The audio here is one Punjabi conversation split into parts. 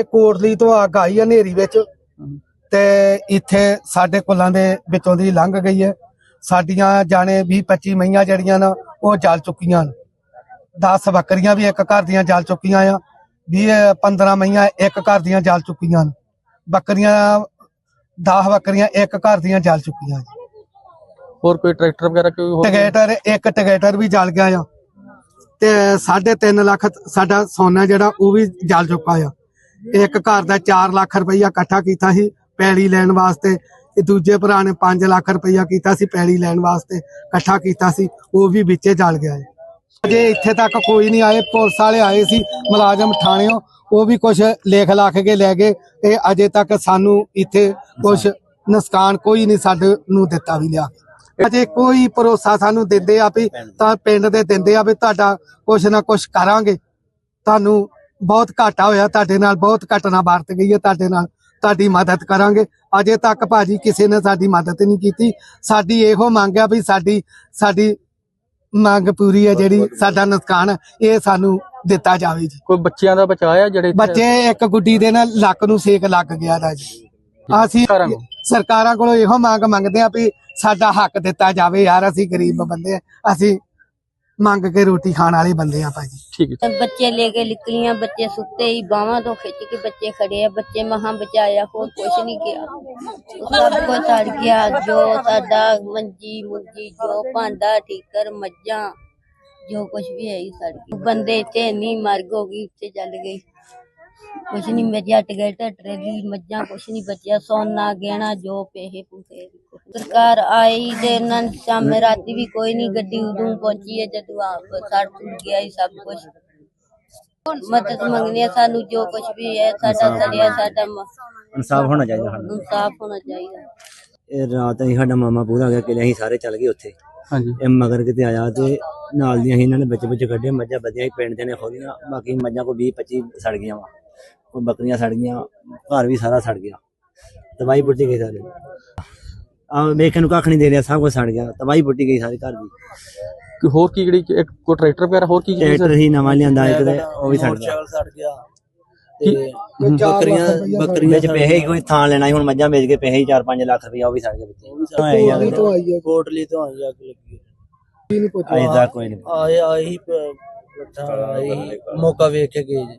ਇਹ ਕੋਟਲੀ ਤੋਂ ਅੱਗ ਆਈ ਆ ਹਨੇਰੀ ਵਿੱਚ। ਤੇ ਇੱਥੇ ਸਾਡੇ ਕੁੱਲਾਂ ਦੇ ਵਿੱਚੋਂ ਦੀ ਲੰਘ ਗਈ ਹੈ। ਸਾਡੀਆਂ ਜਾਣੇ 20 25 ਮਈਆਂ ਜਿਹੜੀਆਂ ਨਾ ਉਹ ਜਲ ਚੁੱਕੀਆਂ ਨੇ। 10 ਬੱਕਰੀਆਂ ਵੀ ਇੱਕ ਘਰ ਦੀਆਂ ਜਲ ਚੁੱਕੀਆਂ ਆ। 20 15 ਮਈਆਂ ਇੱਕ ਘਰ ਦੀਆਂ ਜਲ ਚੁੱਕੀਆਂ ਨੇ। ਬੱਕਰੀਆਂ 10 ਬੱਕਰੀਆਂ ਇੱਕ ਘਰ ਦੀਆਂ ਜਲ ਚੁੱਕੀਆਂ ਨੇ। ਹੋਰ ਕੋਈ ਟਰੈਕਟਰ ਵਗੈਰਾ ਕੋਈ ਹੋਰ ਟਿਕੇਟਰ ਇੱਕ ਟਿਕੇਟਰ ਵੀ ਜਲ ਗਿਆ ਆ। ਤੇ 3.5 ਲੱਖ ਸਾਡਾ ਸੋਨਾ ਜਿਹੜਾ ਉਹ ਵੀ ਜਲ ਚੁੱਕਾ ਆ। ਇੱਕ ਘਰ ਦਾ 4 ਲੱਖ ਰੁਪਈਆ ਇਕੱਠਾ ਕੀਤਾ ਸੀ ਪੈਲੀ ਲੈਣ ਵਾਸਤੇ ਤੇ ਦੂਜੇ ਭਰਾ ਨੇ 5 ਲੱਖ ਰੁਪਈਆ ਕੀਤਾ ਸੀ ਪੈਲੀ ਲੈਣ ਵਾਸਤੇ ਇਕੱਠਾ ਕੀਤਾ ਸੀ, ਉਹ ਵੀ ਵਿੱਚੇ ਜਲ ਗਿਆ ਹੈ ਅਜੇ ਇੱਥੇ ਤੱਕ ਕੋਈ ਨਹੀਂ ਆਏ, ਪੁਲਿਸ ਵਾਲੇ ਆਏ ਸੀ, ਮੁਲਾਜ਼ਮ ਥਾਣਿਓਂ, ਉਹ ਵੀ ਕੁਝ ਲੇਖ ਲੱਖ ਕੇ ਲੈ ਗਏ ਤੇ ਅਜੇ ਤੱਕ ਸਾਨੂੰ ਇੱਥੇ ਕੁਝ ਨੁਕਸਾਨ ਕੋਈ ਨਹੀਂ ਸਾਡੇ ਨੂੰ ਦਿੱਤਾ ਵੀ ਲਿਆ। ਅਜੇ ਕੋਈ ਭਰੋਸਾ ਸਾਨੂੰ ਦਿੰਦੇ ਆ ਵੀ ਤਾਂ ਪਿੰਡ ਦੇ ਦਿੰਦੇ ਆ ਵੀ ਤੁਹਾਡਾ ਕੁਛ ਨਾ ਕੁਛ ਕਰਾਂਗੇ, ਤੁਹਾਨੂੰ ਬਹੁਤ ਘਾਟਾ ਹੋਇਆ ਤੁਹਾਡੇ ਨਾਲ ਬਹੁਤ ਘਟਨਾ ਵਰਤ ਗਈ ਹੈ ਤੁਹਾਡੇ ਨਾਲ ਤੁਹਾਡੀ ਮਦਦ ਕਰਾਂਗੇ। ਅਜੇ ਤੱਕ ਭਾਜੀ ਕਿਸੇ ਨੇ ਸਾਡੀ ਮਦਦ ਨਹੀਂ ਕੀਤੀ। ਸਾਡੀ ਇਹੋ ਮੰਗ ਆ ਵੀ ਸਾਡੀ ਸਾਡੀ ਮੰਗ ਪੂਰੀ ਹੈ ਜਿਹੜੀ ਸਾਡਾ ਨੁਕਸਾਨ ਇਹ ਸਾਨੂੰ ਦਿੱਤਾ ਜਾਵੇ ਜੀ। ਕੋਈ ਬੱਚਿਆਂ ਦਾ ਬਚਾਇਆ ਜਿਹੜੇ ਬੱਚੇ ਇੱਕ ਗੁੱਡੀ ਦੇ ਨਾਲ ਲੱਕ ਨੂੰ ਸੇਕ ਲੱਗ ਗਿਆ ਦਾ ਜੀ। ਅਸੀਂ। ਸਰਕਾਰਾਂ ਕੋਲੋਂ ਇਹੋ ਮੰਗ ਮੰਗਦੇ ਆ ਵੀ ਸਾਡਾ ਹੱਕ ਦਿੱਤਾ ਜਾਵੇ ਯਾਰ ਅਸੀਂ ਗਰੀਬ ਬੰਦੇ ਆ ਅਸੀਂ ਮੰਗ ਕੇ ਰੋਟੀ ਖਾਣ ਵਾਲੇ ਬੰਦੇ ਆ ਭਾਜੀ। ਠੀਕ ਹੈ। ਬੱਚੇ ਲੈ ਕੇ ਨਿਕਲੀਆਂ ਬੱਚੇ ਸੁੱਤੇ ਹੀ ਬਾਹਾਂ ਤੋਂ ਖਿੱਚ ਕੇ ਬੱਚੇ ਖੜੇ ਆ ਬੱਚੇ ਮਹਾਂ ਬਚਾਇਆ ਹੋਰ ਕੁਛ ਨਹੀਂ ਗਿਆ ਸਭ ਕੁਝ ਸੜ ਗਿਆ ਜੋ ਸਾਡਾ ਮੰਜੀ ਮੁੰਜੀ ਜੋ ਭਾਂਡਾ ਠੀਕਰ ਮੱਝਾਂ ਜੋ ਕੁਛ ਵੀ ਹੈ ਹੀ ਸੜ ਗਿਆ ਬੰਦੇ ਇੱਥੇ ਇੰਨੀ ਮਰਗ ਹੋ ਗਈ ਉੱਤੇ ਚੱਲ ਗਈ ਕੁਛ ਨਹੀਂ ਬਚਿਆ ਟਿਕਟ ਟਰੇਲੀ ਮੱਝਾਂ ਕੁਛ ਨਹੀਂ ਬਚਿਆ ਸੋਨਾ ਗਹਿਣਾ ਜੋ ਪੈਸੇ ਪੂਸੇ ਸਰਕਾਰ ਆਈ ਤੇ ਇਹਨਾਂ ਨੇ ਸ਼ਾਮੇ ਰਾਤੀ ਵੀ ਕੋਈ ਨਹੀਂ ਗੱਡੀ ਉਦੋਂ ਪਹੁੰਚੀ ਹੈ ਜਦੋਂ ਆਪ ਸੜ ਸੁੜ ਗਿਆ ਹੀ ਸਭ ਕੁਝ ਮਦਦ ਮੰਗਣੀ ਹੈ ਸਾਨੂੰ ਜੋ ਕੁਝ ਵੀ ਹੈ ਸਾਡਾ ਸੜਿਆ ਸਾਡਾ ਇਨਸਾਫ ਹੋਣਾ ਚਾਹੀਦਾ ਸਾਨੂੰ। ਇਨਸਾਫ ਹੋਣਾ ਚਾਹੀਦਾ। ਇਹ ਰਾਤ ਅਸੀਂ ਸਾਡਾ ਮਾਮਾ ਪੂਰਾ ਹੋ ਗਿਆ ਕਿ ਅਸੀਂ ਸਾਰੇ ਚੱਲ ਗਏ ਉੱਥੇ। ਹਾਂਜੀ। ਇਹ ਮਗਰ ਕਿਤੇ ਆਇਆ ਤੇ ਨਾਲ ਦੀਆਂ ਅਸੀਂ ਇਹਨਾਂ ਨੇ ਬੱਚੇ ਬੱਚੇ ਕੱਢੇ ਮੱਝਾਂ ਬੱਧੀਆਂ ਸੀ ਪਿੰਡ ਦੇ ਨੇ ਖੋਲੀਆਂ ਬਾਕੀ ਮੱਝਾਂ ਕੋ 20 25 ਸੜ ਗਈਆਂ ਵਾ। ਕੋਈ ਬੱਕਰੀਆਂ ਸੜ ਗਈਆਂ ਘਰ ਵੀ ਸਾਰਾ ਸੜ ਗਿਆ। ਤਬਾਈ ਪੁੱਟੀ ਗਈ ਸਾਰੇ। ਆ ਵੇਖਣ ਨੂੰ ਕੱਖ ਨਹੀਂ ਦੇ ਰਿਹਾ ਸਭ ਕੁਝ ਸੜ ਗਿਆ ਤਬਾਈ ਪੁੱਟੀ ਗਈ ਸਾਰੇ ਘਰ ਦੀ। ਕੋਈ ਹੋਰ ਕੀ ਜਿਹੜੀ ਇੱਕ ਕੋਈ ਟਰੈਕਟਰ ਵਗੈਰਾ ਹੋਰ ਕੀ ਚੀਜ਼ ਟਰੈਕਟਰ ਹੀ ਨਵਾਂ ਲਿਆਂਦਾ ਇੱਕ ਤੇ ਉਹ ਵੀ ਸੜ ਗਿਆ। ਸੜ ਗਿਆ। ਕੀ- ਬੱਕਰੀਆਂ ਬੱਕਰੀਆਂ ਵਿੱਚ ਪੈਸੇ ਹੀ ਕੋਈ ਥਾਂ ਲੈਣਾ ਸੀ ਹੁਣ ਮੱਝਾਂ ਵੇਚ ਕੇ ਪੈਸੇ ਹੀ 4-5 ਲੱਖ ਰੁਪਇਆ ਉਹ ਵੀ ਸੜ ਗਏ ਵਿੱਚ। ਆਈ ਕੋਟਲੀ ਤੋਂ ਆਈ ਅੱਗ ਲੱਗੀ ਅਜੇ ਤੱਕ ਕੋਈ ਨਹੀਂ ਆਏ ਆਹੀ ਆਹੀ ਮੌਕਾ ਵੇਖ ਕੇ ਗਏ ਜੀ।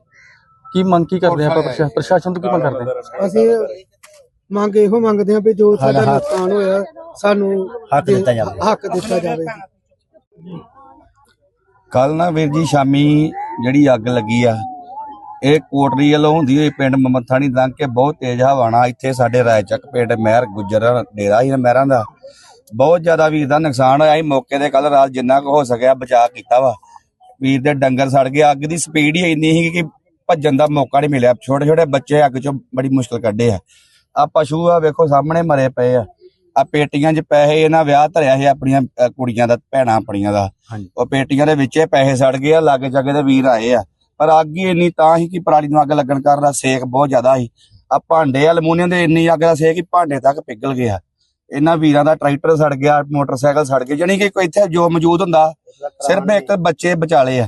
ਕੀ ਮੰਗ ਕੀ ਕਰਦੇ ਆਪਾਂ ਪ੍ਰਸ਼ਾ- ਪ੍ਰਸ਼ਾਸਨ ਤੋਂ ਕੀ ਮੰਗ ਕਰਦੇ? ਅਸੀਂ ਮੰਗ ਇਹੋ ਮੰਗਦੇ ਆ ਵੀ ਜੋ ਸਾਡਾ ਨੁਕਸਾਨ ਹੋਇਆ ਸਾਨੂੰ ਹੱਕ ਦਿੱਤਾ ਜਾਵੇ। ਹੱਕ ਦਿੱਤਾ ਜਾਵੇ। ਕੱਲ ਨਾ ਵੀਰ ਜੀ ਸ਼ਾਮੀ ਜਿਹੜੀ ਅੱਗ ਲੱਗੀ ਆ ਇਹ ਕੋਟਰੀ ਵੱਲੋਂ ਹੁੰਦੀ ਹੋਈ ਪਿੰਡ ਮਮਥਾਣੀ ਲੰਘ ਕੇ ਬਹੁਤ ਤੇਜ਼ ਹਵਾਣਾ ਇੱਥੇ ਸਾਡੇ ਰਾਇਚੱਕ ਪਿੰਡ ਮਹਿਰ ਗੁੱਜਰ ਡੇਰਾ ਹੀ ਮਹਿਰਾਂ ਦਾ। ਬਹੁਤ ਜ਼ਿਆਦਾ ਵੀਰ ਦਾ ਨੁਕਸਾਨ ਹੋਇਆ ਸੀ ਮੌਕੇ ਤੇ ਕੱਲ ਰਾਤ ਜਿੰਨਾ ਕੁ ਹੋ ਸਕਿਆ ਬਚਾਅ ਕੀਤਾ ਵਾ। ਵੀਰ ਦੇ ਡੰਗਰ ਸੜ ਗਏ ਅੱਗ ਦੀ ਸਪੀਡ ਹੀ ਇੰਨੀ ਸੀ ਕਿ ਭੱਜਣ ਦਾ ਮੌਕਾ ਨਹੀਂ ਮਿਲਿਆ। ਛੋਟੇ ਛੋਟੇ ਬੱਚੇ ਅੱਗ ਚੋਂ ਬੜੀ ਮੁਸ਼ਕਲ ਕੱਢੇ ਆ। ਆ ਪਸ਼ੂ ਆ ਵੇਖੋ ਸਾਹਮਣੇ ਮਰੇ ਪਏ ਆ। ਆ ਪੇਟੀਆਂ 'ਚ ਪੈਸੇ ਇਹਨਾਂ ਵਿਆਹ ਧਰਿਆ ਸੀ ਆਪਣੀਆਂ ਅ, ਕੁੜੀਆਂ ਦਾ ਭੈਣਾਂ ਆਪਣੀਆਂ ਦਾ। ਹਾਂਜੀ। ਉਹ ਪੇਟੀਆਂ ਦੇ ਵਿੱਚੇ ਪੈਸੇ ਸੜ ਗਏ ਆ ਲਾਗੇ ਜਾਗੇ ਦੇ ਵੀਰ ਆਏ ਆ। ਪਰ ਅੱਗ ਹੀ ਇੰਨੀ ਤਾਂ ਹੀ ਕਿ ਪਰਾਲੀ ਨੂੰ ਅੱਗ ਲੱਗਣ ਕਾਰਨ ਦਾ ਸੇਕ ਬਹੁਤ ਜ਼ਿਆਦਾ ਸੀ। ਆ ਭਾਂਡੇ ਅਲਮੂਨੀਅਮ ਦੇ ਇੰਨੀ ਅੱਗ ਦਾ ਸੇਕ ਕਿ ਭਾਂਡੇ ਤੱਕ ਪਿਘਲ ਗਿਆ। ਇਹਨਾਂ ਵੀਰਾਂ ਦਾ ਟਰੈਕਟਰ ਸੜ ਗਿਆ ਮੋਟਰਸਾਈਕਲ ਸੜ ਗਏ ਜਾਣੀ ਕਿ ਕੋਈ ਇੱਥੇ ਜੋ ਮੌਜੂਦ ਹੁੰਦਾ ਸਿਰਫ ਇੱਕ ਬੱਚੇ ਬਚਾਲੇ ਆ।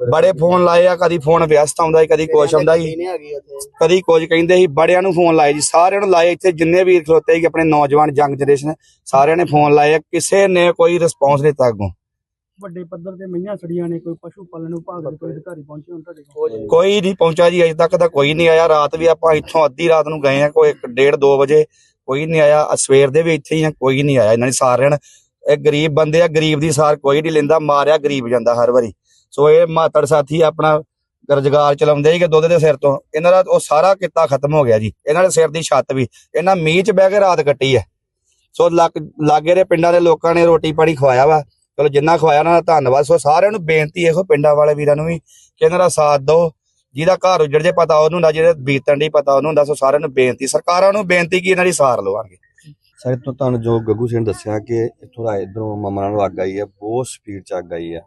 ਬੜੇ ਫੋਨ ਲਾਏ ਆ ਕਦੀ ਫੋਨ ਵਿਅਸਤ ਆਉਂਦਾ ਸੀ ਕਦੀ ਕੁਛ ਆਉਂਦਾ ਸੀ। ਕਦੀ ਕੁਝ ਕਹਿੰਦੇ ਸੀ ਬੜਿਆਂ ਨੂੰ ਫੋਨ ਲਾਏ ਜੀ ਸਾਰਿਆਂ ਨੂੰ ਲਾਏ ਇੱਥੇ ਜਿੰਨੇ ਵੀ ਖਲੋਤੇ ਸੀ ਆਪਣੇ ਨੌਜਵਾਨ ਯੰਗ ਜਨਰੇਸ਼ਨ ਸਾਰਿਆਂ ਨੇ ਫੋਨ ਲਾਏ ਆ, ਕਿਸੇ ਨੇ ਕੋਈ ਰਿਸਪੌਂਸ ਨਹੀਂ ਦਿੱਤਾ ਅੱਗੋਂ। ਵੱਡੇ ਪੱਧਰ ਤੇ ਮਈਆਂ ਸੜੀਆਂ ਨੇ ਕੋਈ ਪਸ਼ੂ ਪਾਲਣ ਵਿਭਾਗ ਦੇ ਕੋਈ ਅਧਿਕਾਰੀ ਪਹੁੰਚੇ ਹੁਣ ਤੁਹਾਡੇ ਕੋਲ? ਕੋਈ ਨਹੀਂ। ਪਹੁੰਚਾ ਜੀ ਅਜੇ ਤੱਕ ਤਾਂ ਕੋਈ ਨਹੀਂ ਆਇਆ ਰਾਤ ਵੀ ਆਪਾਂ ਇੱਥੋਂ ਅੱਧੀ ਰਾਤ ਨੂੰ ਗਏ ਆ ਕੋਈ 1:30 2 ਵਜੇ ਕੋਈ ਨਹੀਂ ਆਇਆ ਸਵੇਰ ਦੇ ਵੀ ਇੱਥੇ ਹੀ ਆ ਕੋਈ ਨਹੀਂ ਆਇਆ ਇਹਨਾਂ ਦੀ ਸਾਰਿਆਂ ਨੇ ਇਹ ਗਰੀਬ ਬੰਦੇ ਆ ਗਰੀਬ ਦੀ ਸਾਰ ਕੋਈ ਨਹੀਂ ਲੈਂਦਾ ਮਾਰਿਆ ਗਰੀਬ ਜਾਂਦਾ ਹਰ ਵਾਰੀ। ਸੋ ਇਹ ਮਾਤੜ ਸਾਥੀ ਆਪਣਾ ਰੁਜ਼ਗਾਰ ਚਲਾਉਂਦੇ ਸੀਗੇ ਦੁੱਧ ਦੇ ਸਿਰ ਤੋਂ। ਇਹਨਾਂ ਦਾ ਉਹ ਸਾਰਾ ਕਿੱਤਾ ਖਤਮ ਹੋ ਗਿਆ ਜੀ। ਇਹਨਾਂ ਦੇ ਸਿਰ ਦੀ ਛੱਤ ਵੀ। ਇਹਨਾਂ ਮੀਂਹ 'ਚ ਬਹਿ ਕੇ ਰਾਤ ਕੱਟੀ ਹੈ। ਸੋ ਲਾਗੇ ਦੇ ਪਿੰਡਾਂ ਦੇ ਲੋਕਾਂ ਨੇ ਰੋਟੀ ਪਾਣੀ ਖਵਾਇਆ ਵਾ। ਚਲੋ ਜਿੰਨਾ ਖਵਾਇਆ ਉਹਨਾਂ ਦਾ ਧੰਨਵਾਦ। ਸੋ ਸਾਰਿਆਂ ਨੂੰ ਬੇਨਤੀ ਇਹੋ ਪਿੰਡਾਂ ਵਾਲੇ ਵੀਰਾਂ ਨੂੰ ਵੀ ਕਿ ਇਹਨਾਂ ਦਾ ਸਾਥ ਦਿਓ। ਜਿਹਦਾ ਘਰ ਉਜੜ ਜੇ ਪਤਾ ਉਹਨੂੰ ਹੁੰਦਾ, ਜਿਹਦੇ ਬੀਤਣ ਦੀ ਪਤਾ ਉਹਨੂੰ ਹੁੰਦਾ, ਸੋ ਸਾਰਿਆਂ ਨੂੰ ਬੇਨਤੀ। ਸਰਕਾਰਾਂ ਨੂੰ ਬੇਨਤੀ ਕੀ ਇਹਨਾਂ ਦੀ ਸਾਰ ਲਵਾਂਗੇ। ਸਰ ਤੋਂ ਤੁਹਾਨੂੰ ਜੋ ਗੱਗੂ ਸਿੰਘ ਨੇ ਦੱਸਿਆ ਕਿ ਇੱਥੋਂ ਦਾ ਇਧਰੋਂ ਮਮਰਾ ਨੂੰ ਅੱਗ ਆਈ ਹੈ, ਬਹੁਤ ਸਪੀਡ ਚ ਅੱਗ ਆਈ ਹੈ।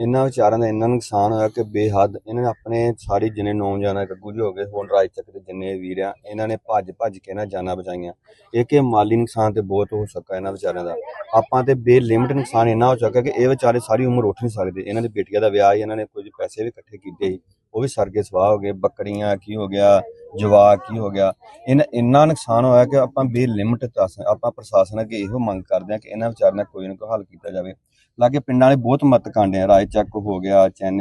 ਇਹਨਾਂ ਵਿਚਾਰਿਆਂ ਦਾ ਇੰਨਾ ਨੁਕਸਾਨ ਹੋਇਆ ਕਿ ਬੇਹੱਦ ਇਹਨਾਂ ਨੇ ਆਪਣੇ ਸਾਰੇ ਜਿੰਨੇ ਨੌਜਵਾਨ ਆ, ਗੱਗੂ ਜੀ ਹੋ ਗਏ ਹੁਣ ਰਾਜ ਤੱਕ ਦੇ ਜਿੰਨੇ ਵੀਰ ਆ ਇਹਨਾਂ ਨੇ ਭੱਜ ਭੱਜ ਕੇ ਨਾ ਜਾਨਾਂ ਬਚਾਈਆਂ। ਇਹ ਕਿ ਮਾਲੀ ਨੁਕਸਾਨ ਤੇ ਬਹੁਤ ਹੋ ਸਕਾ ਇਹਨਾਂ ਵਿਚਾਰਿਆਂ ਦਾ। ਆਪਾਂ ਤੇ ਬੇਲਿਮਟ ਨੁਕਸਾਨ ਇੰਨਾ ਹੋ ਚੁੱਕਾ ਕਿ ਇਹ ਵਿਚਾਰੇ ਸਾਰੀ ਉਮਰ ਉੱਠ ਨਹੀਂ ਸਕਦੇ। ਇਹਨਾਂ ਦੀ ਬੇਟੀਆਂ ਦਾ ਵਿਆਹ ਸੀ ਇਹਨਾਂ ਨੇ ਕੁਝ ਪੈਸੇ ਵੀ ਇਕੱਠੇ ਕੀਤੇ ਸੀ। ਉਹ ਵੀ ਸਰਗੇ ਸਵਾਹ ਹੋ ਗਏ ਬੱਕਰੀਆਂ ਕੀ ਹੋ ਗਿਆ ਜਵਾਕ ਕੀ ਹੋ ਗਿਆ। ਇਹਨਾਂ ਇੰਨਾ ਨੁਕਸਾਨ ਹੋਇਆ ਕਿ ਆਪਾਂ ਬੇਲਿਮਟ ਆਪਾਂ ਪ੍ਰਸ਼ਾਸਨ ਅੱਗੇ ਇਹੋ ਮੰਗ ਕਰਦੇ ਹਾਂ ਕਿ ਇਹਨਾਂ ਵਿਚਾਰਿਆਂ ਦਾ ਕੋਈ ਨਾ ਕੋਈ ਹੱਲ ਕੀਤਾ ਜਾਵੇ। ਲਾਗੇ ਪਿੰਡਾਂ ਵਾਲੇ ਬਹੁਤ ਮਤ ਕਾਂਡੇ ਆ ਰਾਏ ਚੱਕ ਹੋ ਗਿਆ ਚੈਨ